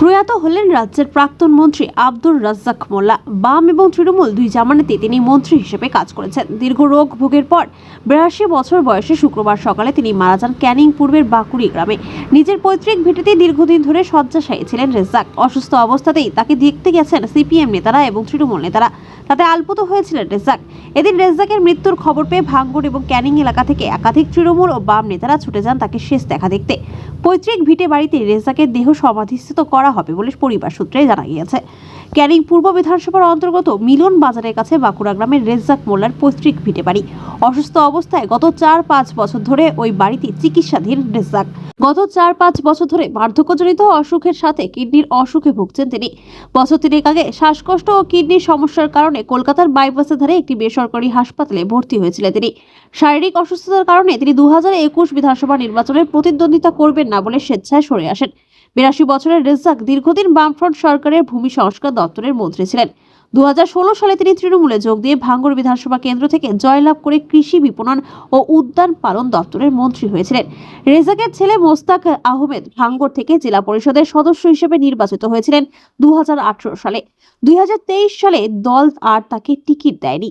প্রয়াত হলেন রাজ্যের প্রাক্তন মন্ত্রী আব্দুর রাজ্জাক মোল্লা। বাম এবং তৃণমূল দুই জামানাতে তিনি মন্ত্রী হিসেবে কাজ করেছেন। দীর্ঘ রোগ ভোগের পর বিরাশি বছর বয়সে শুক্রবার সকালে তিনি মারা যান ক্যানিং পূর্বের বাঁকুড়ি গ্রামে। নিজের পৈতৃক ভিটেতে দীর্ঘদিন ধরে শয্যাশায়ী ছিলেন রেজ্জাক। অসুস্থ অবস্থাতেই তাকে দেখতে গেছেন সিপিএম নেতারা এবং তৃণমূল নেতারা। তাতে আলপুত হয়েছিলেন রেজ্জাক। এদিন রেজ্জাকের মৃত্যুর খবর পেয়ে ভাঙ্গুর এবং ক্যানিং এলাকা থেকে একাধিক তৃণমূল ও বাম নেতারা ছুটে যান তাকে শেষ দেখা দেখতে। পৈতৃক ভিটে বাড়িতে রেজ্জাকের দেহ সমাধিস্থিত করা হবে বলে পরিবার সূত্রে জানা গিয়েছে। ক্যানিং পূর্ব বিধানসভার অন্তর্গত মিলন বাজারের কাছে বাঁকুড়া গ্রামের রেজ্জাক মোল্লার পৈতৃক ভিটে বাড়ি। অসুস্থ অবস্থায় গত চার পাঁচ বছর ধরে ওই বাড়িতে চিকিৎসাধীন রেজ্জাক। গত চার পাঁচ বছর ধরে বার্ধক্যজনিত অসুখের সাথে কিডনির অসুখে ভুগছেন তিনি। বছর তিনেক আগে শ্বাসকষ্ট ও কিডনির সমস্যার কারণে কলকাতার বাইপাসের ধারে একটি বেসরকারি হাসপাতালে ভর্তি হয়েছিলেন তিনি। শারীরিক অসুস্থতার কারণে তিনি দু বিধানসভা নির্বাচনে প্রতিদ্বন্দ্বিতা করবেন না বলে স্বেচ্ছায় সরে আসেন। বিরাশি বছরের রেজ্জাক দীর্ঘদিন বামফ্রন্ট সরকারের ভূমি সংস্কার দপ্তরের মন্ত্রী ছিলেন। দু হাজার ষোলো সালে তিনি তৃণমূলে যোগ দিয়ে ভাঙ্গুর বিধানসভা কেন্দ্র থেকে জয়লাভ করে কৃষি বিপণন ও উদ্যান পালন দপ্তরের মন্ত্রী হয়েছিলেন। রেজাকের ছেলে মোস্তাক আহমেদ ভাঙ্গর থেকে জেলা পরিষদের সদস্য হিসেবে নির্বাচিত হয়েছিলেন দু হাজার আঠারো সালে। দুই হাজার তেইশ সালে দল আর তাকে টিকিট দেয়নি।